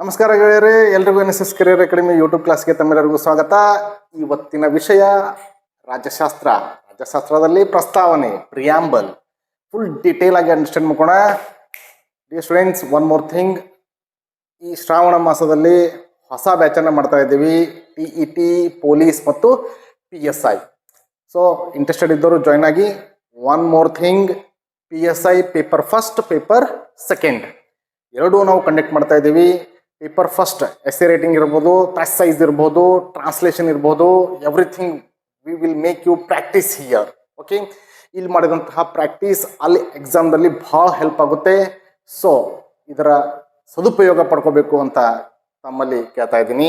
ನಮಸ್ಕಾರ ಗೆಳೆಯರೇ, ಎಲ್ರಿಗೂ N S S career academy YouTube ಕ್ಲಾಸ್ಗೆ ತಮ್ಮೆಲ್ಲರಿಗೂ ಸ್ವಾಗತ. ಇವತ್ತಿನ ವಿಷಯ, ರಾಜ್ಯಶಾಸ್ತ್ರ. ರಾಜ್ಯಶಾಸ್ತ್ರದಲ್ಲಿ ಪ್ರಸ್ತಾವನೆ ಪ್ರಿಯಾಂಬಲ್ ಫುಲ್ ಡೀಟೇಲ್ ಆಗಿ understand ಮಾಡ್ಕೋಣ the students one more thing ಈ ಶ್ರಾವಣ ಮಾಸದಲ್ಲಿ ಹೊಸ ಬ್ಯಾಚನ್ನು ಮಾಡ್ತಾ ಇದ್ದೀವಿ. ಟಿ ಇ ಟಿ ಪೊಲೀಸ್ ಮತ್ತು P S I so interested ಇದ್ದವರು ಜಾಯ್ನ್ ಆಗಿ. One more thing P S I paper first paper second ಎರಡೂ ನಾವು ಕಂಡಕ್ಟ್ ಮಾಡ್ತಾ ಇದ್ದೀವಿ. ಪೇಪರ್ ಫಸ್ಟ್ ಎಸ್ಸೆ ರೈಟಿಂಗ್ ಇರ್ಬೋದು ಪ್ರೆಸ್ ಸೈಜ್ ಇರ್ಬೋದು ಟ್ರಾನ್ಸ್ಲೇಷನ್ ಇರ್ಬೋದು everything we will make you practice here okay ಇಲ್ಲಿ ಮಾಡಿದಂತಹ ಪ್ರಾಕ್ಟೀಸ್ ಅಲ್ಲಿ ಎಕ್ಸಾಮ್ದಲ್ಲಿ ಭಾಳ ಹೆಲ್ಪ್ ಆಗುತ್ತೆ. ಸೊ ಇದರ ಸದುಪಯೋಗ ಪಡ್ಕೋಬೇಕು ಅಂತ ತಮ್ಮಲ್ಲಿ ಕೇಳ್ತಾ ಇದ್ದೀನಿ.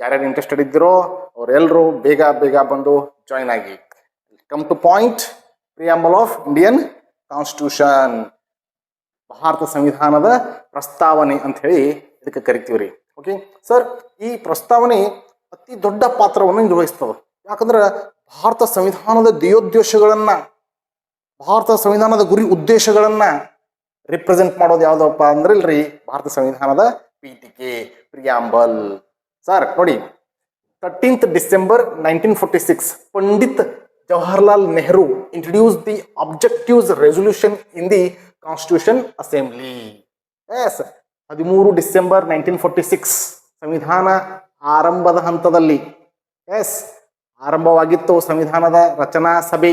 ಯಾರ್ಯಾರು ಇಂಟ್ರೆಸ್ಟೆಡ್ ಇದ್ದೀರೋ ಅವರೆಲ್ಲರೂ ಬೇಗ ಬೇಗ ಬಂದು ಜಾಯ್ನ್ ಆಗಿ. Come to point preamble of Indian constitution Bharat ಸಂವಿಧಾನದ ಪ್ರಸ್ತಾವನೆ ಅಂತ ಹೇಳಿ ಇದಕ್ಕೆ ಕರಿತೀವಿ ರೀ ಓಕೆ ಸರ್ ಈ ಪ್ರಸ್ತಾವನೆ ಅತಿ ದೊಡ್ಡ ಪಾತ್ರವನ್ನು ನಿರ್ವಹಿಸ್ತದೆ. ಯಾಕಂದ್ರೆ ಭಾರತ ಸಂವಿಧಾನದ ಧ್ಯೇಯೋದ್ದೇಶಗಳನ್ನು ಭಾರತ ಸಂವಿಧಾನದ ಗುರಿ ಉದ್ದೇಶಗಳನ್ನು ರಿಪ್ರೆಸೆಂಟ್ ಮಾಡೋದು ಯಾವುದಪ್ಪ ಅಂದ್ರೆ ಇಲ್ರಿ, ಭಾರತ ಸಂವಿಧಾನದ ಪೀಠಿಕೆ ಪ್ರಿಯಾಂಬಲ್ ಸರ್ ನೋಡಿ thirteenth December nineteen forty six Pandit Jawaharlal Nehru introduce the objectives resolution in the constitution assembly yes ಹದಿಮೂರು ಡಿಸೆಂಬರ್ ನೈನ್ಟೀನ್ ಫೋರ್ಟಿ ಸಿಕ್ಸ್ ಸಂವಿಧಾನ ಆರಂಭದ ಹಂತದಲ್ಲಿ ಎಸ್ ಆರಂಭವಾಗಿತ್ತು ಸಂವಿಧಾನದ ರಚನಾ ಸಭೆ.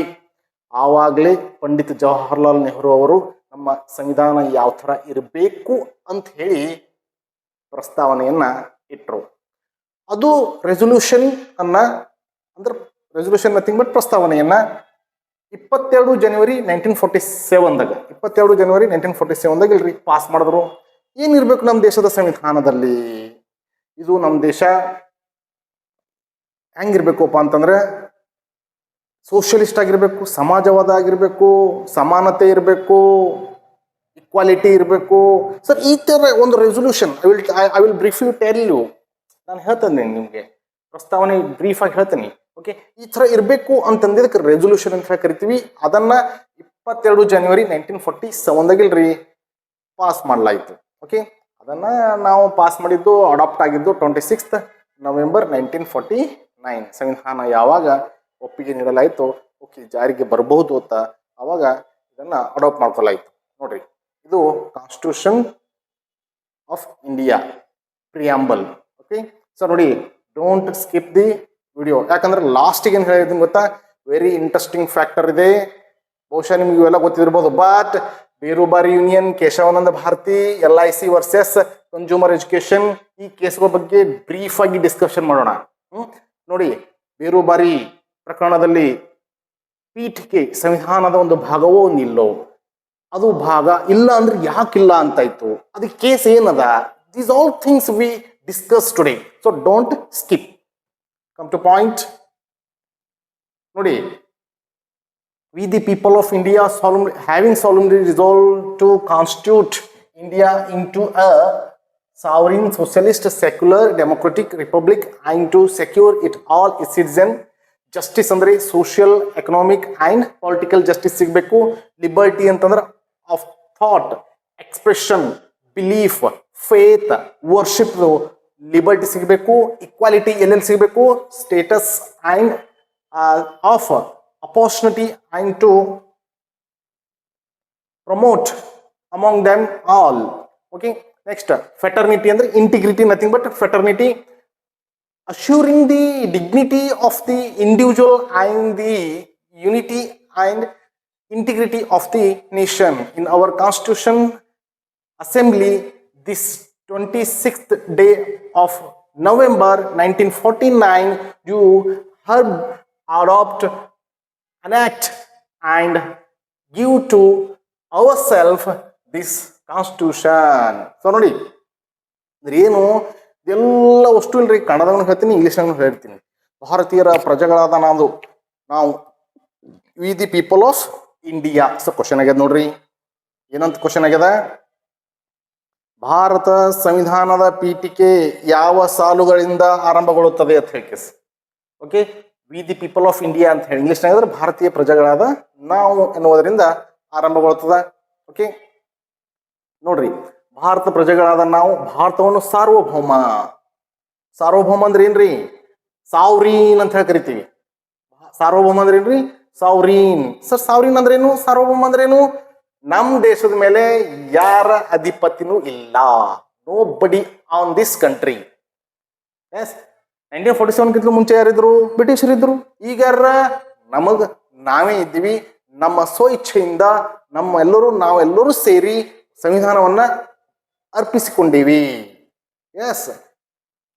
ಆವಾಗಲೇ ಪಂಡಿತ್ ಜವಾಹರ್ಲಾಲ್ ನೆಹರು ಅವರು, ನಮ್ಮ ಸಂವಿಧಾನ ಯಾವ ಥರ ಇರಬೇಕು ಅಂತ ಹೇಳಿ ಪ್ರಸ್ತಾವನೆಯನ್ನ ಇಟ್ಟರು ಅದು ರೆಸೊಲ್ಯೂಷನ್ ಅನ್ನ, ಅಂದ್ರೆ ರೆಸೊಲ್ಯೂಷನ್ ನಥಿಂಗ್ ಬಟ್ ಪ್ರಸ್ತಾವನೆಯನ್ನ ಇಪ್ಪತ್ತೆರಡು ಜನವರಿ ನೈನ್ಟೀನ್ ಫೋರ್ಟಿ ಸೆವೆನ್ದಾಗ ಇಪ್ಪತ್ತೆರಡು ಜನವರಿ ನೈನ್ಟೀನ್ ಫೋರ್ಟಿ ಸೆವೆನ್ದಾಗ ಇಲ್ರಿ ಪಾಸ್ ಮಾಡಿದ್ರು. ಏನಿರ್ಬೇಕು ನಮ್ಮ ದೇಶದ ಸಂವಿಧಾನದಲ್ಲಿ? ಇದು ನಮ್ಮ ದೇಶ ಹೆಂಗಿರ್ಬೇಕಪ್ಪ ಅಂತಂದ್ರೆ ಸೋಷಿಯಲಿಸ್ಟ್ ಆಗಿರಬೇಕು, ಸಮಾಜವಾದ ಆಗಿರಬೇಕು, ಸಮಾನತೆ ಇರಬೇಕು ಇಕ್ವಾಲಿಟಿ ಇರಬೇಕು. ಸರ್ ಈ ಥರ ಒಂದು resolution I will I will brief you tell you ನಾನು ಹೇಳ್ತೇನೆ ನಿಮಗೆ ಪ್ರಸ್ತಾವನೆ ಬ್ರೀಫ್ ಆಗಿ ಹೇಳ್ತೇನೆ. ಓಕೆ ಈ ಥರ ಇರಬೇಕು ಅಂತಂದಿದ್ದಕ್ಕೆ ರೆಸೊಲ್ಯೂಷನ್ ಅಂತ ಹೇಳಿ ಕರಿತೀವಿ. ಅದನ್ನ ಇಪ್ಪತ್ತೆರಡು ಜನವರಿ ನೈನ್ಟೀನ್ ಫೋರ್ಟಿ ಸೆವೆನ್ದಾಗಿಲ್ರಿ ಪಾಸ್ ಮಾಡಲಾಯಿತು. ಓಕೆ ಅದನ್ನ ನಾವು ಪಾಸ್ ಮಾಡಿದ್ದು ಅಡಾಪ್ಟ್ ಆಗಿದ್ದು twenty sixth November nineteen forty nine ಸಂವಿಧಾನ ಯಾವಾಗ ಒಪ್ಪಿಗೆ ನೀಡಲಾಯಿತು ಓಕೆ ಜಾರಿಗೆ ಬರಬಹುದು ಅಂತ ಅವಾಗ ಇದನ್ನ ಅಡಾಪ್ಟ್ ಮಾಡ್ಕೊಲಾಯಿತು. ನೋಡ್ರಿ, ಇದು constitution of India preamble okay so ನೋಡಿ ಡೋಂಟ್ ಸ್ಕಿಪ್ ದಿ ವಿಡಿಯೋ ಯಾಕಂದ್ರೆ ಲಾಸ್ಟಿಗೆ ಏನು ಹೇಳಿದ್ದೀನಿ ಗೊತ್ತಾ? ವೆರಿ ಇಂಟ್ರೆಸ್ಟಿಂಗ್ ಫ್ಯಾಕ್ಟರ್ ಇದೆ. ಬಹುಶಃ ನಿಮ್ಗೆ ಇವೆಲ್ಲ ಗೊತ್ತಿರ್ಬೋದು but Berubari union Kesavananda Bharati L I C versus consumer education ಈ ಕೇಸ್ಗಳ ಬಗ್ಗೆ ಬ್ರೀಫ್ ಆಗಿ ಡಿಸ್ಕಷನ್ ಮಾಡೋಣ. ನೋಡಿ ಬೇರೂಬಾರಿ ಪ್ರಕರಣದಲ್ಲಿ ಪೀಠಕ್ಕೆ ಸಂವಿಧಾನದ ಒಂದು ಭಾಗವೋ ನಿಲ್ಲೋ. ಅದು ಭಾಗ ಇಲ್ಲ ಅಂದ್ರೆ ಯಾಕಿಲ್ಲ ಅಂತಾಯ್ತು ಅದಕ್ಕೆ ಕೇಸ್ ಏನದ? These all things we discuss today so don't skip come to point ನೋಡಿ we the people of India solemnly, having solemnly resolved to constitute India into a sovereign socialist secular democratic republic and to secure it all its citizen justice ಅಂದ್ರೆ social economic and political justice ಸಿಗಬೇಕು liberty ಅಂತಂದ್ರೆ of thought expression belief faith worship liberty ಸಿಗಬೇಕು equality ಎಲ್ಲೆಲ್ಲಿ ಸಿಗಬೇಕು status and of opportunity and to promote among them all. Okay next fraternity and integrity nothing but fraternity. Assuring the dignity of the individual and the unity and integrity of the nation. In our constitution assembly this 26th day of november 1949 you herb adopt enact and give to ourselves this constitution. So ನೋಡಿ, ಅಂದ್ರೆ ಏನು? ಎಲ್ಲ ಅಷ್ಟು ಇಲ್ರಿ. ಕನ್ನಡದಾಗ ಹೇಳ್ತೀನಿ ಇಂಗ್ಲೀಷ್ನಾಗ ಹೇಳ್ತೀನಿ. ಭಾರತೀಯರ ಪ್ರಜೆಗಳಾದ ನಾವು ನಾವು we the people of India so question ಆಗ್ಯದ ನೋಡ್ರಿ. ಏನಂತ ಕ್ವಶನ್ ಆಗ್ಯದ? ಭಾರತ ಸಂವಿಧಾನದ ಪೀಠಿಕೆ ಯಾವ ಸಾಲುಗಳಿಂದ ಆರಂಭಗೊಳ್ಳುತ್ತದೆ ಅಂತ ಹೇಳಿ okay we the people of India ಅಂತ ಹೇಳಿ. ಅಂದ್ರೆ ಭಾರತೀಯ ಪ್ರಜೆಗಳಾದ ನಾವು ಎನ್ನುವುದರಿಂದ ಆರಂಭಗೊಳ್ತದ. ಓಕೆ ನೋಡ್ರಿ, ಭಾರತ ಪ್ರಜೆಗಳಾದ ನಾವು ಭಾರತವನ್ನು ಸಾರ್ವಭೌಮ. ಸಾರ್ವಭೌಮ ಅಂದ್ರೆ ಏನ್ರಿ? ಸಾವ್ರೀನ್ ಅಂತ ಹೇಳಿ ಕರಿತೀವಿ. ಸಾರ್ವಭೌಮ ಅಂದ್ರೆ ಏನ್ರಿ? ಸಾವ್ರೀನ್. ಸರ್, ಸಾವ್ರೀನ್ ಅಂದ್ರೇನು ಸಾರ್ವಭೌಮ ಅಂದ್ರೇನು ನಮ್ ದೇಶದ ಮೇಲೆ ಯಾರ ಅಧಿಪತಿನೂ ಇಲ್ಲ. Nobody on this country yes nineteen forty ಸೆವೆನ್ಗಿಂತಲೂ ಮುಂಚೆ ಯಾರಿದ್ರು? ಬ್ರಿಟಿಷರಿದ್ರು. ಈಗ ಯಾರ ನಮಗ್ ನಾವೇ ಇದ್ದೀವಿ. ನಮ್ಮ ಸ್ವಇಚ್ಛೆಯಿಂದ ನಮ್ಮ ಎಲ್ಲರೂ, ನಾವೆಲ್ಲರೂ ಸೇರಿ ಸಂವಿಧಾನವನ್ನ ಅರ್ಪಿಸಿಕೊಂಡಿವಿ. ಎಸ್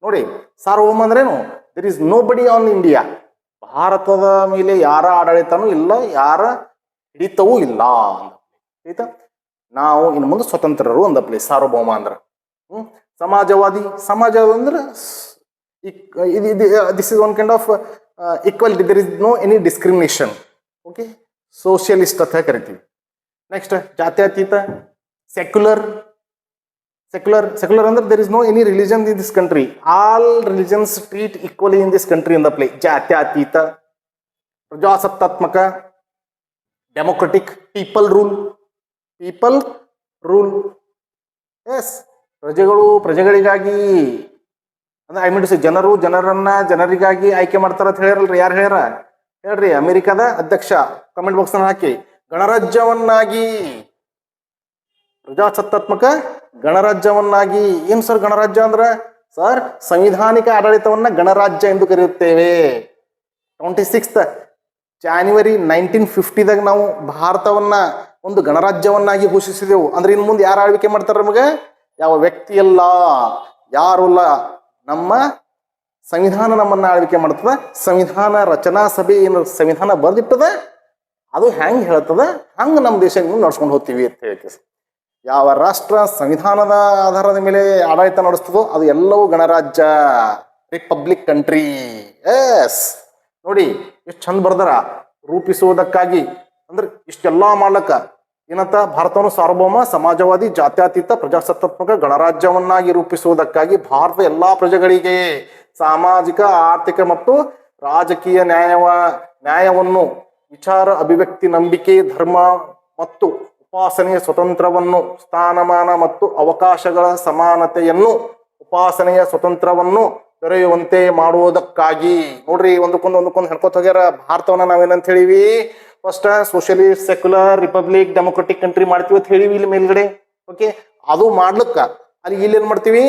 ನೋಡಿ, ಸಾರ್ವಭೌಮ ಅಂದ್ರೇನು? There is nobody on India ಭಾರತದ ಮೇಲೆ ಯಾರ ಆಡಳಿತನೂ ಇಲ್ಲ, ಯಾರ ಹಿಡಿತವೂ ಇಲ್ಲ ಆಯ್ತಾ? ನಾವು ಇನ್ನು ಮುಂದೆ ಸ್ವತಂತ್ರರು ಅಂದಪ್ಲಿ ಸಾರ್ವಭೌಮ ಅಂದ್ರೆ. ಹ್ಮ್? ಸಮಾಜವಾದಿ, ಸಮಾಜ ಅಂದ್ರೆ this is one kind of equality there is no any discrimination okay socialist ಅಂತ ಕರಿತೀವಿ ನೆಕ್ಸ್ಟ್ ಜಾತ್ಯತೀತ ಸೆಕ್ಯುಲರ್ ಸೆಕ್ಯುಲರ್ ಸೆಕ್ಯುಲರ್ ಅಂದ್ರೆ there is no any religion in this country all religions treat equally in this country in the play ಜಾತ್ಯತೀತ ಪ್ರಜಾಸತ್ತಾತ್ಮಕ democratic people rule people rule yes ಪ್ರಜೆಗಳು ಪ್ರಜೆಗಳಿಗಾಗಿ ಅಂದ್ರೆ I mean ಜನರು ಜನರನ್ನ ಜನರಿಗಾಗಿ ಆಯ್ಕೆ ಮಾಡ್ತಾರ ಅಂತ ಹೇಳ್ಯಾರಲ್ರಿ, ಯಾರು ಹೇಳ್ಯಾರ? ಹೇಳ್ರಿ, ಅಮೆರಿಕದ ಅಧ್ಯಕ್ಷ ಕಮೆಂಟ್ ಬಾಕ್ಸ್ ಹಾಕಿ, ಗಣರಾಜ್ಯವನ್ನಾಗಿ, ಪ್ರಜಾಸತ್ತಾತ್ಮಕ ಗಣರಾಜ್ಯವನ್ನಾಗಿ, ಏನ್ ಸರ್ ಗಣರಾಜ್ಯ ಅಂದ್ರ? ಸರ್, ಸಂವಿಧಾನಿಕ ಆಡಳಿತವನ್ನ ಗಣರಾಜ್ಯ ಎಂದು ಕರೆಯುತ್ತೇವೆ. ಟ್ವೆಂಟಿ ಸಿಕ್ಸ್ತ್ ಜಾನ್ವರಿ ನೈನ್ಟೀನ್ ಫಿಫ್ಟಿದಾಗ ನಾವು ಭಾರತವನ್ನ ಒಂದು ಗಣರಾಜ್ಯವನ್ನಾಗಿ ಘೋಷಿಸಿದೆವು. ಅಂದ್ರೆ ಇನ್ನು ಮುಂದೆ ಯಾರು ಆಳ್ವಿಕೆ ಮಾಡ್ತಾರ ನಮಗೆ? ಯಾವ ವ್ಯಕ್ತಿ ಅಲ್ಲ ಯಾರು ಅಲ್ಲ ನಮ್ಮ ಸಂವಿಧಾನ ನಮ್ಮನ್ನ ಆಳ್ವಿಕೆ ಮಾಡ್ತದ, ಸಂವಿಧಾನ ರಚನಾ ಸಭೆ ಏನು ಸಂವಿಧಾನ ಬರೆದಿಟ್ಟದ, ಅದು ಹೆಂಗ್ ಹೇಳ್ತದ, ಹಂಗ ನಮ್ಮ ದೇಶ ನಡ್ಸ್ಕೊಂಡು ಹೋಗ್ತೀವಿ ಅಂತ ಹೇಳಿ ಯಾವ ರಾಷ್ಟ್ರ ಸಂವಿಧಾನದ ಆಧಾರದ ಮೇಲೆ ಆಡಳಿತ ನಡೆಸ್ತದೋ, ಅದು ಎಲ್ಲವೂ ಗಣರಾಜ್ಯ, ರಿಪಬ್ಲಿಕ್ ಕಂಟ್ರಿ. ಎಸ್. ನೋಡಿ, ಎಷ್ಟು ಚಂದ ಬರ್ದಾರ. ರೂಪಿಸುವುದಕ್ಕಾಗಿ ಅಂದ್ರೆ ಇಷ್ಟೆಲ್ಲಾ ಮಾಡ್ಲಕ್ಕ ಏನಂತ ಭಾರತವನ್ನು ಸಾರ್ವಭೌಮ, ಸಮಾಜವಾದಿ, ಜಾತ್ಯತೀತ, ಪ್ರಜಾಸತ್ತಾತ್ಮಕ ಗಣರಾಜ್ಯವನ್ನಾಗಿ ರೂಪಿಸುವುದಕ್ಕಾಗಿ ಭಾರತ ಎಲ್ಲಾ ಪ್ರಜೆಗಳಿಗೆ ಸಾಮಾಜಿಕ, ಆರ್ಥಿಕ ಮತ್ತು ರಾಜಕೀಯ ನ್ಯಾಯವ, ನ್ಯಾಯವನ್ನು, ವಿಚಾರ, ಅಭಿವ್ಯಕ್ತಿ, ನಂಬಿಕೆ, ಧರ್ಮ ಮತ್ತು ಉಪಾಸನೆಯ ಸ್ವತಂತ್ರವನ್ನು, ಸ್ಥಾನಮಾನ ಮತ್ತು ಅವಕಾಶಗಳ ಸಮಾನತೆಯನ್ನು, ಉಪಾಸನೆಯ ಸ್ವತಂತ್ರವನ್ನು ದೊರೆಯುವಂತೆ ಮಾಡುವುದಕ್ಕಾಗಿ. ನೋಡ್ರಿ, ಒಂದಕ್ಕೊಂದು ಒಂದಕ್ಕೊಂದು ಹೇಳ್ಕೊತ ಹೋಗ್ಯಾರ. ಭಾರತವನ್ನ ನಾವೇನಂತ ಹೇಳಿವಿ? First socialist secular republic democratic country ಮಾಡ್ತೀವಿ ಅಂತ ಹೇಳಿವಿ ಇಲ್ಲಿ ಮೇಲ್ಗಡೆ. ಓಕೆ ಅದು ಮಾಡ್ಲಿಕ್ಕ. ಅಲ್ಲಿ ಇಲ್ಲಿ ಏನ್ ಮಾಡ್ತೀವಿ?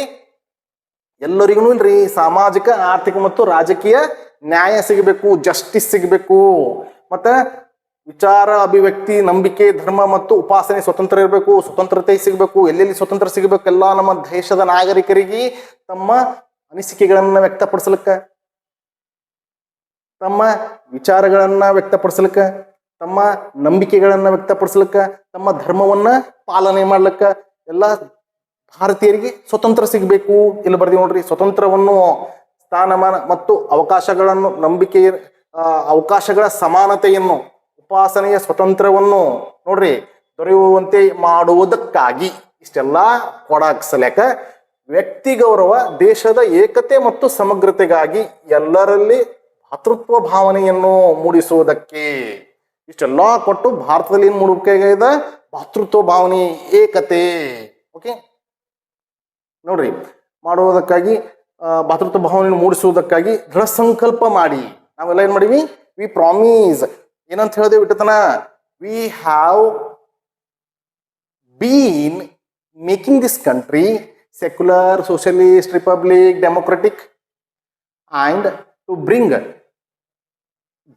ಎಲ್ಲರಿಗೂ ಇಲ್ರಿ, ಸಾಮಾಜಿಕ, ಆರ್ಥಿಕ ಮತ್ತು ರಾಜಕೀಯ ನ್ಯಾಯ ಸಿಗಬೇಕು ಜಸ್ಟಿಸ್ ಸಿಗಬೇಕು. ಮತ್ತ ವಿಚಾರ, ಅಭಿವ್ಯಕ್ತಿ, ನಂಬಿಕೆ, ಧರ್ಮ ಮತ್ತು ಉಪಾಸನೆ ಸ್ವತಂತ್ರ ಇರಬೇಕು, ಸ್ವತಂತ್ರತೆ ಸಿಗಬೇಕು, ಎಲ್ಲೆಲ್ಲಿ ಸ್ವತಂತ್ರ ಸಿಗಬೇಕು, ಎಲ್ಲ ನಮ್ಮ ದೇಶದ ನಾಗರಿಕರಿಗೆ ತಮ್ಮ ಅನಿಸಿಕೆಗಳನ್ನ ವ್ಯಕ್ತಪಡಿಸ್ಲಿಕ್ಕೆ. ತಮ್ಮ ವಿಚಾರಗಳನ್ನ ವ್ಯಕ್ತಪಡಿಸ್ಲಿಕ್ಕ. ತಮ್ಮ ನಂಬಿಕೆಗಳನ್ನು ವ್ಯಕ್ತಪಡಿಸ್ಲಿಕ್ಕೆ, ತಮ್ಮ ಧರ್ಮವನ್ನ ಪಾಲನೆ ಮಾಡ್ಲಿಕ್ಕೆ ಎಲ್ಲ ಭಾರತೀಯರಿಗೆ ಸ್ವತಂತ್ರ ಸಿಗಬೇಕು. ಇಲ್ಲಿ ಬರ್ದಿ ನೋಡ್ರಿ, ಸ್ವತಂತ್ರವನ್ನು ಸ್ಥಾನಮಾನ ಮತ್ತು ಅವಕಾಶಗಳನ್ನು, ನಂಬಿಕೆ ಅವಕಾಶಗಳ ಸಮಾನತೆಯನ್ನು, ಉಪಾಸನೆಯ ಸ್ವತಂತ್ರವನ್ನು ನೋಡ್ರಿ, ದೊರೆಯುವಂತೆ ಮಾಡುವುದಕ್ಕಾಗಿ ಇಷ್ಟೆಲ್ಲ ಕೊಡಾಕ್ಸಲೇಕ ವ್ಯಕ್ತಿ ಗೌರವ ದೇಶದ ಏಕತೆ ಮತ್ತು ಸಮಗ್ರತೆಗಾಗಿ ಎಲ್ಲರಲ್ಲಿ ಭಾತೃತ್ವ ಭಾವನೆಯನ್ನು ಮೂಡಿಸುವುದಕ್ಕೆ ಇಷ್ಟೆಲ್ಲ ಕೊಟ್ಟು ಭಾರತದಲ್ಲಿ ಏನ್ ಇದೆ? ಭಾತೃತ್ವ ಭಾವನೆ, ಏಕತೆ. ಓಕೆ ನೋಡ್ರಿ, ಮಾಡುವುದಕ್ಕಾಗಿ ಭಾತೃತ್ವ ಭಾವನೆ ಮೂಡಿಸುವುದಕ್ಕಾಗಿ ದೃಢ ಸಂಕಲ್ಪ ಮಾಡಿ. ನಾವೆಲ್ಲ ಏನ್ ಮಾಡಿವಿ? ವಿ ಪ್ರಾಮಿಸ್ ಏನಂತ ಹೇಳಿದೆ ಬಿಟ್ಟತನ we have been making this country secular socialist republic democratic and to bring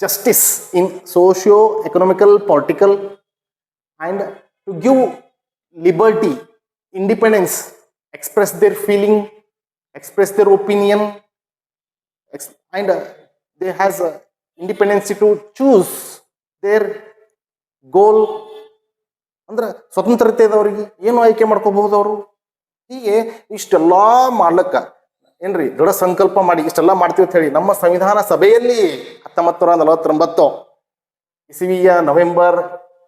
justice in socio economical political and to give liberty independence express their feeling express their opinion and uh, they has uh, independence to choose their goal ಅಂದ್ರೆ ಸ್ವತಂತ್ರತೆ ಇದ್ದವ್ರಿಗೆ ಏನು ಆಯ್ಕೆ ಮಾಡ್ಕೋಬಹುದು ಅವರು ಹೀಗೆ ಇಷ್ಟೆಲ್ಲ ಮಾಡ್ಲಕ್ಕ ಏನ್ರಿ, ದೃಢ ಸಂಕಲ್ಪ ಮಾಡಿ, ಇಷ್ಟೆಲ್ಲ ಮಾಡ್ತೀವಿ ಅಂತ ಹೇಳಿ, ನಮ್ಮ ಸಂವಿಧಾನ ಸಭೆಯಲ್ಲಿ ಹತ್ತೊಂಬತ್ತು ನೂರ ನಲವತ್ತೊಂಬತ್ತು, ಇಸವಿಯ ನವೆಂಬರ್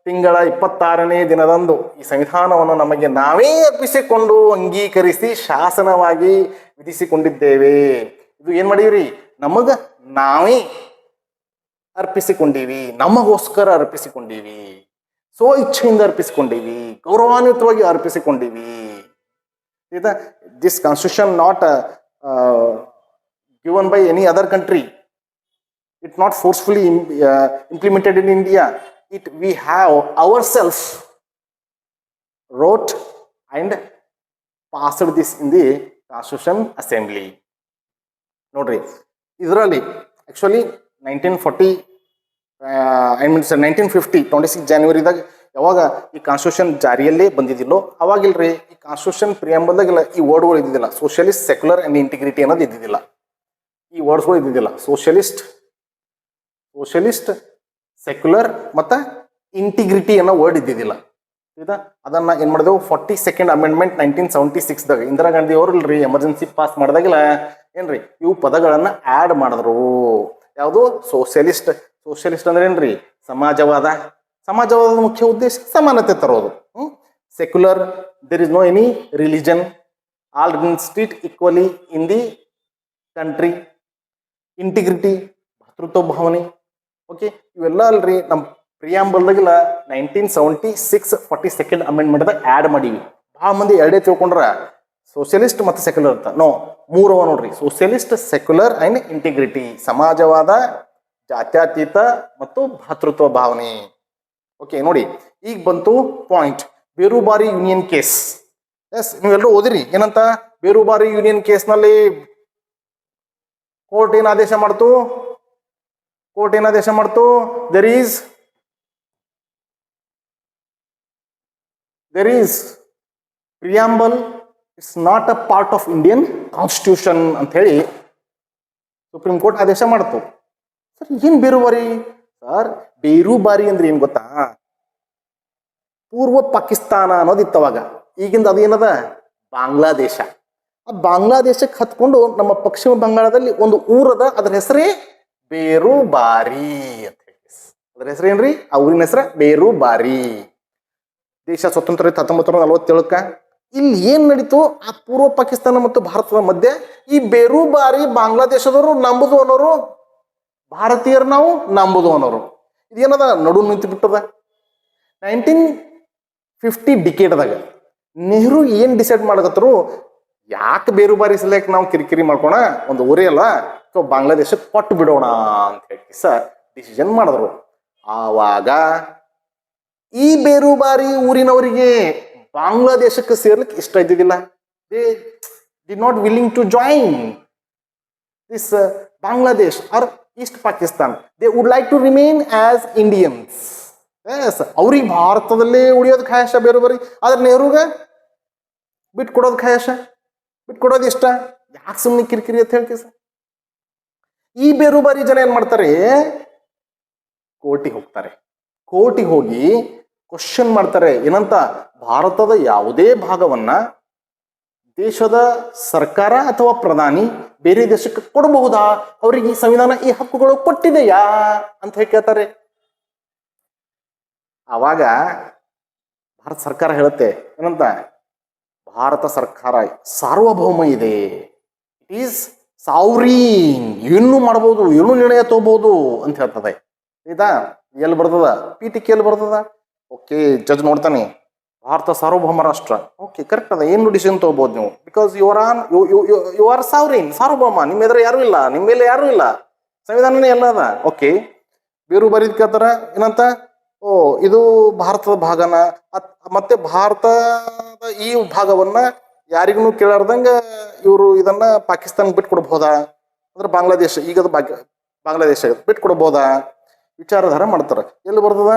ತಿಂಗಳ ಇಪ್ಪತ್ತಾರನೇ ದಿನದಂದು ಈ ಸಂವಿಧಾನವನ್ನು ನಮಗೆ ನಾವೇ ಅರ್ಪಿಸಿಕೊಂಡು ಅಂಗೀಕರಿಸಿ ಶಾಸನವಾಗಿ ವಿಧಿಸಿಕೊಂಡಿದ್ದೇವೆ. ಇದು ಏನ್ ಮಾಡೀವ್ರಿ, ನಮಗ ನಾವೇ ಅರ್ಪಿಸಿಕೊಂಡಿವಿ, ನಮಗೋಸ್ಕರ ಅರ್ಪಿಸಿಕೊಂಡಿವಿ ಸ್ವ ಇಚ್ಛೆಯಿಂದ ಅರ್ಪಿಸಿಕೊಂಡಿವಿ, ಗೌರವಾನ್ವಿತವಾಗಿ ಅರ್ಪಿಸಿಕೊಂಡಿವಿ. This constitution not Uh, given by any other country. It's not forcefully uh, implemented in India. It we have ourselves wrote and passed this in the Constitution Assembly. Notary. Israeli, actually 1940, uh, I mean, 1950, 26 January, the ಯಾವಾಗ ಈ constitution ಜಾರಿಯಲ್ಲೇ ಬಂದಿದ್ದಿಲ್ಲೋ ಅವಾಗಿಲ್ರಿ ಈ constitution ಪ್ರಿಯಂಬಲ್ದಾಗೆಲ್ಲ ಈ ವರ್ಡ್ಗಳು ಇದ್ದಿದ್ದಿಲ್ಲ. Socialist secular and integrity ಅನ್ನೋದು ಇದ್ದಿದ್ದಿಲ್ಲ. ಈ ವರ್ಡ್ಸ್ಗಳು ಇದ್ದಿದ್ದಿಲ್ಲ. ಸೋಷಿಯಲಿಸ್ಟ್ ಸೋಷಿಯಲಿಸ್ಟ್ ಸೆಕ್ಯುಲರ್ ಮತ್ತು ಇಂಟಿಗ್ರಿಟಿ ಅನ್ನೋ ವರ್ಡ್ ಇದ್ದಿದ್ದಿಲ್ಲ. ಆಯ್ತಾ ಅದನ್ನು ಏನು ಮಾಡಿದೆವು? Forty second amendment nineteen seventy ಸಿಕ್ಸ್ದಾಗ Indira Gandhi ಅವರು ಇಲ್ರಿ ಎಮರ್ಜೆನ್ಸಿ ಪಾಸ್ ಮಾಡಿದಾಗೆಲ್ಲ ಏನ್ರಿ? ಇವು ಪದಗಳನ್ನು ಆ್ಯಡ್ ಮಾಡಿದ್ರು. ಯಾವುದು? ಸೋಷಿಯಲಿಸ್ಟ್ ಸೋಷಿಯಲಿಸ್ಟ್ ಅಂದ್ರೆ ಏನ್ರಿ? ಸಮಾಜವಾದ. ಸಮಾಜವಾದದ ಮುಖ್ಯ ಉದ್ದೇಶ ಸಮಾನತೆ ತರೋದು. Secular there is no any religion all street equally in the country integrity ಭಾತೃತ್ವ ಭಾವನೆ ಓಕೆ ಇವೆಲ್ಲ ಅಲ್ರಿ ನಮ್ಮ ಪ್ರಿಯಾಂಬಲ್ದಾಗೆಲ್ಲ nineteen seventy six forty second ಅಮೆಂಡ್ಮೆಂಟ್ದಾಗ add ಮಾಡೀವಿ. ಭಾಳ ಮಂದಿ ಎರಡೇ ತಿಳ್ಕೊಂಡ್ರ ಸೋಷಿಯಲಿಸ್ಟ್ ಮತ್ತು ಸೆಕ್ಯುಲರ್ ಅಂತ. ನೋ ಮೂರವ ನೋಡ್ರಿ. ಸೋಷಿಯಲಿಸ್ಟ್ ಸೆಕ್ಯುಲರ್ ಆ್ಯಂಡ್ ಇಂಟಿಗ್ರಿಟಿ ಸಮಾಜವಾದ, ಜಾತ್ಯಾತೀತ ಮತ್ತು ಭಾತೃತ್ವ ಭಾವನೆ ಓಕೆ ನೋಡಿ, ಈಗ ಬಂತು point Berubari union case yes ನೀವೆಲ್ಲರೂ ಓದಿರಿ. ಏನಂತ? ಬೇರುಬಾರಿ ಯೂನಿಯನ್ ಕೇಸ್ನಲ್ಲಿ ಕೋರ್ಟ್ ಏನು ಆದೇಶ ಮಾಡ್ತು? ಕೋರ್ಟ್ ಏನು ಆದೇಶ ಮಾಡ್ತು? There is there is preamble it's not a part of Indian constitution ಅಂತ ಹೇಳಿ ಸುಪ್ರೀಂ ಕೋರ್ಟ್ ಆದೇಶ ಮಾಡ್ತು. ಸರ್, ಏನು ಬೇರುಬಾರಿ? ಸರ್ ಬೇರುಬಾರಿ ಅಂದ್ರೆ ಏನ್ ಗೊತ್ತಾ? ಪೂರ್ವ ಪಾಕಿಸ್ತಾನ ಅನ್ನೋದಿತ್ತು ಅವಾಗ ಈಗಿಂದ ಅದೇನದ? ಬಾಂಗ್ಲಾದೇಶ. ಆ ಬಾಂಗ್ಲಾದೇಶಕ್ಕೆ ಹತ್ಕೊಂಡು ನಮ್ಮ ಪಶ್ಚಿಮ ಬಂಗಾಳದಲ್ಲಿ ಒಂದು ಊರದ ಅದ್ರ ಹೆಸರೇ ಬೇರುಬಾರಿ ಅಂತ ಹೇಳಿ. ಅದ್ರ ಹೆಸರೇನ್ರಿ ಆ ಊರಿನ ಹೆಸರ ಬೇರುಬಾರಿ ದೇಶ ಸ್ವತಂತ್ರ ಹತ್ತೊಂಬತ್ತು ನೂರ ನಲವತ್ತೇಳಕ್ಕ. ಇಲ್ಲಿ ಏನ್ ನಡೀತು? ಆ ಪೂರ್ವ ಪಾಕಿಸ್ತಾನ ಮತ್ತು ಭಾರತದ ಮಧ್ಯೆ ಈ ಬೇರುಬಾರಿ ಬಾಂಗ್ಲಾದೇಶದವರು ನಂಬುದು ಅನ್ನೋರು ಭಾರತೀಯರು ನಾವು ನಂಬುದು ಅನ್ನೋರು. ಇದೇನದ ನಡು ನಿಂತು ಬಿಟ್ಟದ ನೈನ್ಟೀನ್ ಫಿಫ್ಟಿ ಡಿಕೇಟ್ದಾಗ ನೆಹರು ಏನು ಡಿಸೈಡ್ ಮಾಡಕತ್ತರು ಯಾಕೆ ಬೇರು ಬಾರಿ ಸಲಕ್ಕೆ ನಾವು ಕಿರಿಕಿರಿ ಮಾಡ್ಕೋಣ? ಒಂದು ಊರೇ ಅಲ್ಲ ಸೊ ಬಾಂಗ್ಲಾದೇಶಕ್ಕೆ ಕೊಟ್ಟು ಬಿಡೋಣ ಅಂತ ಹೇಳಿ ಸ ಡಿಸಿಷನ್ ಮಾಡಿದ್ರು. ಆವಾಗ ಈ ಬೇರು ಬಾರಿ ಊರಿನವರಿಗೆ ಬಾಂಗ್ಲಾದೇಶಕ್ಕೆ ಸೇರ್ಲಿಕ್ಕೆ ಇಷ್ಟ ಇದ್ದಿದ್ದಿಲ್ಲ. They did not willing to join this Bangladesh or east Pakistan they would like to remain as Indians yes ಅವ್ರಿಗೆ ಭಾರತದಲ್ಲೇ ಉಳಿಯೋದು ಖಾಯಶ ಬೇರೆ ಬರೀ. ಆದ್ರೆ ನೆಹರುಗ ಬಿಟ್ಕೊಡೋದು ಖಾಯಶ. ಬಿಟ್ಕೊಡೋದು ಇಷ್ಟ. ಯಾಕೆ ಸುಮ್ಮನೆ ಕಿರಿಕಿರಿ ಅಂತ ಹೇಳ್ತೀವಿ ಸರ್? ಈ ಬೇರು ಬಾರಿ ಜನ ಏನ್ ಮಾಡ್ತಾರೆ? ಕೋರ್ಟಿಗೆ ಹೋಗ್ತಾರೆ. ಕೋರ್ಟಿಗೆ ಹೋಗಿ ಕ್ವಶನ್ ಮಾಡ್ತಾರೆ. ಏನಂತ? ಭಾರತದ ಯಾವುದೇ ಭಾಗವನ್ನ ದೇಶದ ಸರ್ಕಾರ ಅಥವಾ ಪ್ರಧಾನಿ ಬೇರೆ ದೇಶಕ್ಕೆ ಕೊಡಬಹುದಾ? ಅವರಿಗೆ ಈ ಸಂವಿಧಾನ, ಈ ಹಕ್ಕುಗಳು ಕೊಟ್ಟಿದೆಯಾ? ಅಂತ ಹೇಳಿ ಕೇಳ್ತಾರೆ. ಆವಾಗ ಭಾರತ ಸರ್ಕಾರ ಹೇಳುತ್ತೆ, ಏನಂತ? ಭಾರತ ಸರ್ಕಾರ ಸಾರ್ವಭೌಮ ಇದೆ. ಇಟ್ ಈಸ್ ಸಾವ್ರೀನ್ ಏನು ಮಾಡ್ಬೋದು ಏನು ನಿರ್ಣಯ ತಗೋಬಹುದು ಅಂತ ಹೇಳ್ತದೆ. ಆಯ್ತಾ ಎಲ್ಲಿ ಬರ್ತದ? ಪಿ ಟಿ ಕೆ ಎಲ್ಲಿ ಬರ್ತದ? ಓಕೆ ಜಡ್ಜ್ ನೋಡ್ತಾನೆ. ಭಾರತ ಸಾರ್ವಭೌಮ ರಾಷ್ಟ್ರ. ಓಕೆ ಕರೆಕ್ಟ್ ಅದ. ಏನು ಡಿಸಿಷನ್ ತಗೋಬಹುದು ನೀವು? Because you are on you are sovereign ಸಾರ್ವಭೌಮ. ನಿಮ್ಮ ಎದುರು ಯಾರು ಇಲ್ಲ, ನಿಮ್ಮ ಮೇಲೆ ಯಾರು ಇಲ್ಲ. ಸಂವಿಧಾನನೇ ಎಲ್ಲ ಅದ. ಓಕೆ ಬೇರು ಬರೀದ್ ಕೇಳ್ತಾರ, ಏನಂತ? ಓ, ಇದು ಭಾರತದ ಭಾಗನ ಮತ್ತೆ ಭಾರತದ ಈ ಭಾಗವನ್ನ ಯಾರಿಗೂ ಕೇಳಾರ್ದಂಗ ಇವರು ಇದನ್ನ ಪಾಕಿಸ್ತಾನ ಬಿಟ್ಕೊಡ್ಬೋದಾ? ಅಂದ್ರೆ ಬಾಂಗ್ಲಾದೇಶ, ಈಗದ ಬಾ ಬಾಂಗ್ಲಾದೇಶ ಬಿಟ್ಕೊಡ್ಬೋದಾ? ವಿಚಾರಧಾರ ಮಾಡ್ತಾರೆ. ಎಲ್ಲಿ ಬರ್ತದ?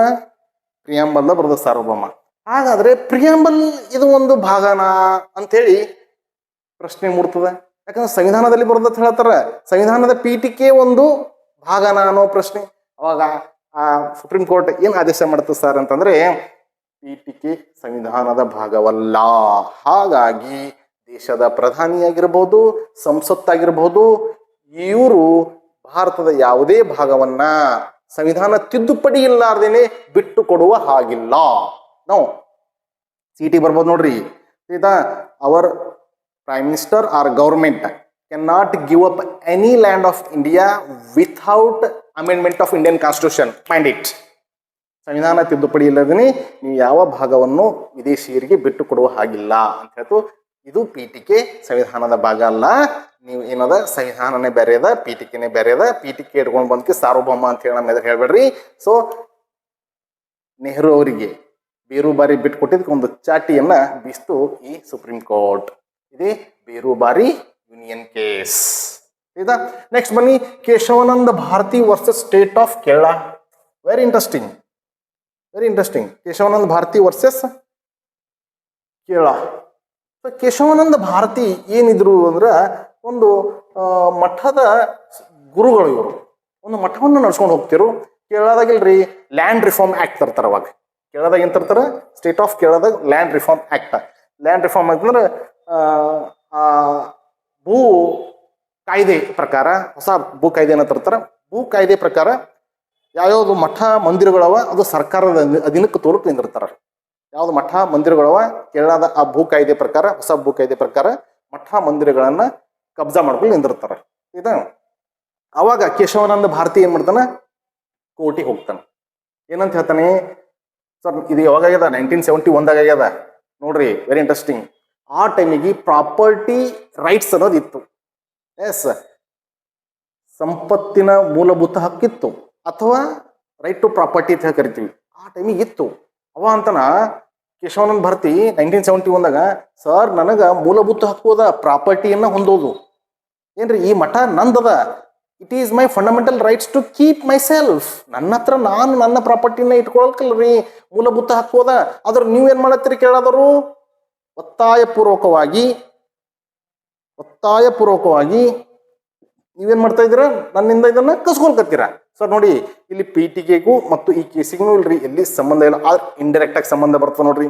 ಪ್ರಿಯಾಂಬಲ್ದ ಬರ್ತದ ಸಾರ್ವಭೌಮ. ಹಾಗಾದ್ರೆ ಪ್ರಿಯಾಂಬಲ್ ಇದು ಒಂದು ಭಾಗನಾ ಅಂತೇಳಿ ಪ್ರಶ್ನೆ ಮೂಡ್ತದೆ. ಯಾಕಂದ್ರೆ ಸಂವಿಧಾನದಲ್ಲಿ ಬರೋದಂತ ಹೇಳ್ತಾರೆ, ಸಂವಿಧಾನದ ಪೀಠಿಕೆ ಒಂದು ಭಾಗನ ಅನ್ನೋ ಪ್ರಶ್ನೆ. ಅವಾಗ ಆ ಸುಪ್ರೀಂ ಕೋರ್ಟ್ ಏನ್ ಆದೇಶ ಮಾಡುತ್ತೆ ಸರ್ ಅಂತಂದ್ರೆ, ಪೀಠಿಕೆ ಸಂವಿಧಾನದ ಭಾಗವಲ್ಲ. ಹಾಗಾಗಿ ದೇಶದ ಪ್ರಧಾನಿಯಾಗಿರ್ಬೋದು, ಸಂಸತ್ತಾಗಿರ್ಬೋದು, ಇವರು ಭಾರತದ ಯಾವುದೇ ಭಾಗವನ್ನ ಸಂವಿಧಾನ ತಿದ್ದುಪಡಿ ಇಲ್ಲಾರ್ದೇನೆ ಬಿಟ್ಟು ಕೊಡುವ ಹಾಗಿಲ್ಲ. ನಾವು ಸಿಟಿ ಬರ್ಬೋದು ನೋಡ್ರಿ. Sita our prime minister or government can not give up any land of India without amendment of Indian constitution mind it ಸಂವಿಧಾನ ತಿದ್ದುಪಡಿ ಇಲ್ಲದೇ ನೀವು ಯಾವ ಭಾಗವನ್ನು ವಿದೇಶಿಯರಿಗೆ ಬಿಟ್ಟು ಕೊಡುವ ಹಾಗಿಲ್ಲ ಅಂತ ಹೇಳ್ತು. ಇದು ಪೀಠಿಕೆ ಸಂವಿಧಾನದ ಭಾಗ ಅಲ್ಲ. ನೀವು ಏನದ? ಸಂವಿಧಾನನೇ ಬೇರೆ ಅದ, ಪೀಠಿಕೆನೇ ಬೇರೆ ಅದ. ಪೀಠಿಕೆ ಇಟ್ಕೊಂಡು ಬಂದಕ್ಕೆ ಸಾರ್ವಭೌಮ ಅಂತ ಹೇಳಿ ನಮ್ಮ ಎದುರು ಹೇಳ್ಬೇಡ್ರಿ. ಸೊ ನೆಹರು ಅವರಿಗೆ ಬೇರುಬಾರಿ ಬಿಟ್ಕೊಟ್ಟಿದ್ದಕ್ಕೆ ಒಂದು ಚಾಟಿಯನ್ನ ಬೀಸ್ತು ಈ ಸುಪ್ರೀಂ ಕೋರ್ಟ್. ಇದೇ ಬೇರುಬಾರಿ ಯೂನಿಯನ್ ಕೇಸ್. ಇದಾ? ನೆಕ್ಸ್ಟ್ ಬನ್ನಿ, Kesavananda Bharati versus state of Kerala very interesting very interesting Kesavananda Bharati versus Kerala Kesavananda Bharati ಏನಿದ್ರು ಅಂದ್ರೆ ಒಂದು ಮಠದ ಗುರುಗಳು ಇವರು. ಒಂದು ಮಠವನ್ನು ನಡ್ಸ್ಕೊಂಡು ಹೋಗ್ತಿರು. ಕೇರಳದಾಗಿಲ್ರಿ ಲ್ಯಾಂಡ್ ರಿಫಾರ್ಮ್ ಆಕ್ಟ್ ತರ್ತಾರೆ ಅವಾಗ. ಕೇರಳದಾಗ ಏನ್ ತರ್ತಾರ? State of ಕೇರಳದಾಗ land reform act land reform ಅಂತಂದ್ರೆ ಭೂ ಕಾಯ್ದೆ ಪ್ರಕಾರ, ಹೊಸ ಭೂ ಕಾಯ್ದೆನ ತರ್ತಾರ. ಭೂ ಕಾಯ್ದೆ ಪ್ರಕಾರ ಯಾವ್ಯಾವ್ದು ಮಠ, ಮಂದಿರಗಳವ ಅದು ಸರ್ಕಾರದ ಅಧಿ- ಅಧೀನಕ್ಕೆ ತೋಲಕ್ ನಿಂದಿರ್ತಾರೆ. ಯಾವ್ದು ಮಠ, ಮಂದಿರಗಳವ ಕೇರಳದ ಆ ಭೂ ಕಾಯ್ದೆ ಪ್ರಕಾರ, ಹೊಸ ಭೂ ಕಾಯ್ದೆ ಪ್ರಕಾರ ಮಠ, ಮಂದಿರಗಳನ್ನ ಕಬ್ಜಾ ಮಾಡ್ಕೊಂಡು ನಿಂದಿರ್ತಾರೆ. ಇದು ಅವಾಗ ಕೇಶವಾನಂದ ಭಾರತಿ ಏನ್ ಮಾಡ್ತಾನ? ಕೋಟಿ ಹೋಗ್ತಾನೆ. ಏನಂತ ಹೇಳ್ತಾನೆ? ಸರ್ ಇದು ಯಾವಾಗ ಆಗ್ಯದ? ನೈನ್ಟೀನ್ ಸೆವೆಂಟಿ ಒಂದಾಗ ಆಗ್ಯದ. ನೋಡ್ರಿ ವೆರಿ ಇಂಟ್ರೆಸ್ಟಿಂಗ್ ಆ ಟೈಮಿಗೆ ಪ್ರಾಪರ್ಟಿ ರೈಟ್ಸ್ ಅನ್ನೋದು ಇತ್ತು. ಎಸ್ ಸಂಪತ್ತಿನ ಮೂಲಭೂತ ಹಕ್ಕಿತ್ತು. ಅಥವಾ ರೈಟ್ ಟು ಪ್ರಾಪರ್ಟಿ ಅಂತ ಹೇಳಿ ಕರಿತೀವಿ. ಆ ಟೈಮಿಗೆ ಇತ್ತು. ಅವ ಅಂತನ ಕೇಶವಾನಂದ ಭರ್ತಿ ನೈನ್ಟೀನ್ ಸೆವೆಂಟಿ ಒಂದಾಗ ಸರ್ ನನಗ ಮೂಲಭೂತ ಹಕ್ಕು ಅದ ಪ್ರಾಪರ್ಟಿಯನ್ನ ಹೊಂದೋದು. ಏನ್ರಿ, ಈ ಮಠ ನಂದದ. It is my fundamental rights to keep myself ನನ್ನ ಹತ್ರ ನಾನು ನನ್ನ ಪ್ರಾಪರ್ಟಿನ ಇಟ್ಕೊಳಕಲ್ರಿ. ಮೂಲಭೂತ ಹಕ್ಕು ಅದ ಆದ್ರೆ ಏನ್ ಮಾಡತ್ತೀರಿ ಕೇಳಾದರು ಒತ್ತಾಯಪೂರ್ವಕವಾಗಿ ಒತ್ತಾಯಪೂರ್ವಕವಾಗಿ ನೀವೇನ್ ಮಾಡ್ತಾ ಇದ್ದೀರಾ? ನನ್ನಿಂದ ಇದನ್ನ ಕಸ್ಕೊಳ್ಕತ್ತೀರಾ? ಸರ್ ನೋಡಿ, ಇಲ್ಲಿ ಪಿ ಟಿಗೆಗೂ ಮತ್ತು ಈ ಕೇಸಿಗೂ ಇಲ್ರಿ, ಎಲ್ಲಿ ಸಂಬಂಧ ಇಲ್ಲ. ಆದ್ರೆ ಇಂಡೈರೆಕ್ಟ್ ಆಗಿ ಸಂಬಂಧ ಬರ್ತದೆ ನೋಡ್ರಿ.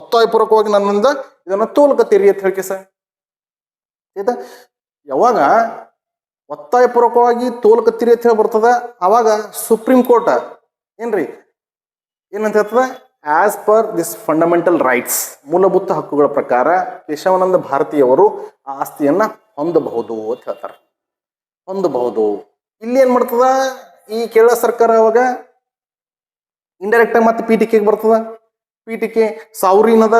ಒತ್ತಾಯಪೂರ್ವಕವಾಗಿ ನನ್ನಿಂದ ಇದನ್ನ ತೋಲ್ಕತ್ತೀರಿ ಅಂತ ಹೇಳಿಕೆ ಸರ್. ಆಯ್ತಾ ಯಾವಾಗ ಒತ್ತಾಯಪೂರ್ವಕವಾಗಿ ತೋಲ್ಕತ್ತೀರಿ ಅಂತ ಹೇಳಿ ಬರ್ತದ. ಅವಾಗ ಸುಪ್ರೀಂ ಕೋರ್ಟ್ ಏನ್ರಿ? ಏನಂತ ಹೇಳ್ತದ? As per this fundamental rights ಮೂಲಭೂತ ಹಕ್ಕುಗಳ ಪ್ರಕಾರ ಕೇಶವಾನಂದ ಭಾರತೀಯವರು ಆ ಆಸ್ತಿಯನ್ನ ಹೊಂದಬಹುದು ಅಂತ ಹೇಳ್ತಾರೆ. ಹೊಂದಬಹುದು. ಇಲ್ಲಿ ಏನ್ ಮಾಡ್ತದ? ಈ ಕೇರಳ ಸರ್ಕಾರ ಅವಾಗ ಇಂಡೈರೆಕ್ಟ್ ಆಗಿ ಮತ್ತೆ ಪೀಠಿಕೆಗೆ ಬರ್ತದ. ಪೀಠಿಕೆ ಸಾವ್ರಿನ್ ಅದ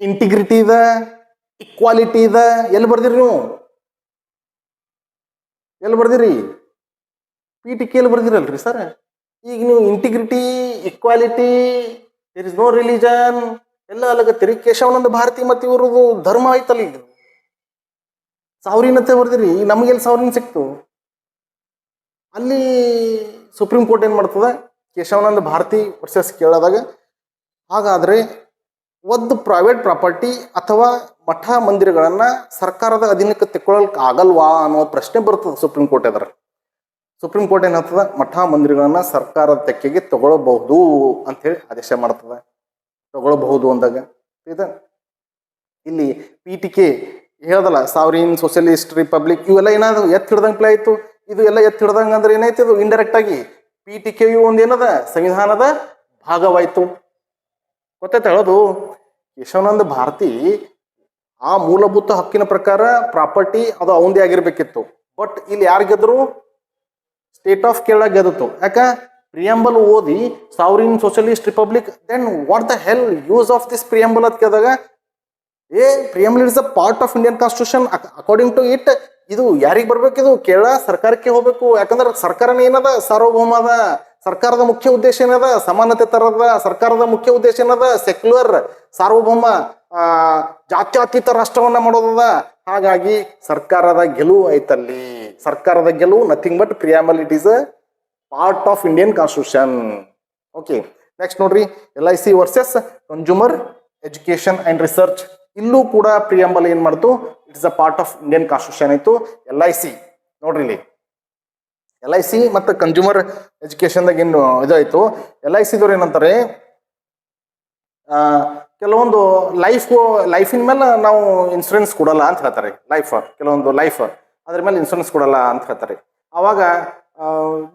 ಇಂಟಿಗ್ರಿಟಿ ಇದ ಇಕ್ವಾಲಿಟಿ ಇದ ಎಲ್ಲಿ ಬರ್ದಿರಿ ನೀವು? ಎಲ್ಲಿ ಬರ್ದಿರಿ? ಪಿ ಟಿ ಎಲ್ಲಿ ಬರ್ದಿರಲ್ರಿ ಸರ್ ಈಗ ನೀವು integrity equality there is no religion ಎಲ್ಲ ಅಲಗತ್ತೀರಿ ಕೇಶವನಂದ ಭಾರತಿ ಮತ್ತು ಇವ್ರದ್ದು ಧರ್ಮ ಆಯ್ತಲ್ಲ ಈಗ. ಸಾವಿರಿನಂತೆ ಬರ್ದಿರಿ ನಮಗೆಲ್ಲಿ ಸಾವಿರಿನ ಸಿಕ್ತು? ಅಲ್ಲಿ ಸುಪ್ರೀಂ ಕೋರ್ಟ್ ಏನು ಮಾಡ್ತದೆ? ಕೇಶವನಂದ ಭಾರತಿ ವರ್ಸಸ್ ಕೇಳದಾಗ, ಹಾಗಾದ್ರೆ ಒಂದು ಪ್ರೈವೇಟ್ ಪ್ರಾಪರ್ಟಿ ಅಥವಾ ಮಠ ಮಂದಿರಗಳನ್ನು ಸರ್ಕಾರದ ಅಧೀನಕ್ಕೆ ತೆಕ್ಕೊಳ್ಳಕ್ ಆಗಲ್ವಾ ಅನ್ನೋ ಪ್ರಶ್ನೆ ಬರ್ತದೆ ಸುಪ್ರೀಂ ಕೋರ್ಟ್ ಎದುರು. ಸುಪ್ರೀಂ ಕೋರ್ಟ್ ಏನಾಗ್ತದ ಮಠ ಮಂದಿರಗಳನ್ನು ಸರ್ಕಾರದ ತೆಕ್ಕೆಗೆ ಅಂತ ಹೇಳಿ ಆದೇಶ ಮಾಡ್ತದೆ. ತಗೊಳ್ಳಬಹುದು ಅಂದಾಗ ಇದು ಇಲ್ಲಿ ಪೀಠಿಕೆ ಹೇಳ್ದಲ್ಲ, ಸಾವ್ರೀನ್ ಸೋಷಿಯಲಿಸ್ಟ್ ರಿಪಬ್ಲಿಕ್ ಇವೆಲ್ಲ ಏನಾದ್ರು ಎತ್ ಹಿಡ್ದಂಗ್ ಪ್ಲೇ ಆಯ್ತು? ಇದು ಎಲ್ಲ ಎತ್ ಹಿಡ್ದಂಗೆ ಅಂದ್ರೆ ಏನಾಯ್ತು? ಇದು ಇಂಡೈರೆಕ್ಟ್ ಆಗಿ ಪೀಠಿಕೆಯು ಒಂದೇನದ ಸಂವಿಧಾನದ ಭಾಗವಾಯ್ತು. ಗೊತ್ತಾಯ್ತು ಹೇಳೋದು? ಯಶವನಂದ ಭಾರತಿ ಆ ಮೂಲಭೂತ ಹಕ್ಕಿನ ಪ್ರಕಾರ ಪ್ರಾಪರ್ಟಿ ಅದು ಅವಂದೇ ಆಗಿರ್ಬೇಕಿತ್ತು. ಬಟ್ ಇಲ್ಲಿ ಯಾರು ಗೆದ್ರು? ಸ್ಟೇಟ್ ಆಫ್ ಕೇರಳ ಗೆದ್ದಿತ್ತು. ಯಾಕ? ಪ್ರಿಯಂಬಲ್ ಓದಿ sovereign socialist republic then what the hell use of this preamble ಅಂತ ಕೇಳಿದಾಗ, a preamble is a part of Indian constitution according to it ಇದು ಯಾರಿಗೆ ಇದು ಕೇರಳ ಸರ್ಕಾರಕ್ಕೆ ಹೋಗ್ಬೇಕು. ಯಾಕಂದ್ರೆ ಸರ್ಕಾರನೇ ಏನದ? ಸಾರ್ವಭೌಮ ಸರ್ಕಾರದ ಮುಖ್ಯ ಉದ್ದೇಶ ಏನದ? ಸಮಾನತೆ ತರದ ಸರ್ಕಾರದ ಮುಖ್ಯ ಉದ್ದೇಶ ಏನದ? ಸೆಕ್ಯುಲರ್ ಸಾರ್ವಭೌಮ ಜಾತ್ಯಾತೀತ ರಾಷ್ಟ್ರವನ್ನ ಮಾಡೋದದ. ಹಾಗಾಗಿ ಸರ್ಕಾರದ ಗೆಲುವು ಐತಲ್ಲಿ. ಸರ್ಕಾರದ ಗೆಲುವು nothing but preamble it is a part of Indian constitution okay next ನೋಡ್ರಿ. L I C versus consumer education and research ಇಲ್ಲೂ ಕೂಡ ಪ್ರಿಯಾಂಬಲ್ ಏನ್ ಮಾಡ್ತು? It's a part of Indian constitution ಆಯ್ತು. ಎಲ್ ಐ ಸಿ ನೋಡ್ರಿ ಇಲ್ಲಿ. ಎಲ್ ಐ ಸಿ ಮತ್ತು consumer ಎಜುಕೇಶನ್ದಾಗ ಏನು ಇದಾಯ್ತು. ಎಲ್ ಐ ಸಿದವ್ರು ಏನಂತಾರೆ ಕೆಲವೊಂದು ಲೈಫ್ ಲೈಫಿನ ಮೇಲೆ ನಾವು ಇನ್ಸೂರೆನ್ಸ್ ಕೊಡಲ್ಲ ಅಂತ ಹೇಳ್ತಾರೆ. ಲೈಫ್ ಕೆಲವೊಂದು ಲೈಫ್ ಅದ್ರ ಮೇಲೆ ಇನ್ಸೂರೆನ್ಸ್ ಕೊಡಲ್ಲ ಅಂತ ಹೇಳ್ತಾರೆ. ಅವಾಗ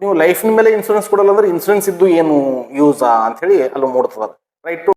ನೀವು ಲೈಫಿನ ಮೇಲೆ ಇನ್ಸೂರೆನ್ಸ್ ಕೊಡಲ್ಲ ಅಂದ್ರೆ ಇನ್ಸೂರೆನ್ಸ್ ಇದ್ದು ಏನು ಯೂಸಾ ಅಂತ ಹೇಳಿ ಅಲ್ಲಿ ಮೂಡ್ತದ. Right to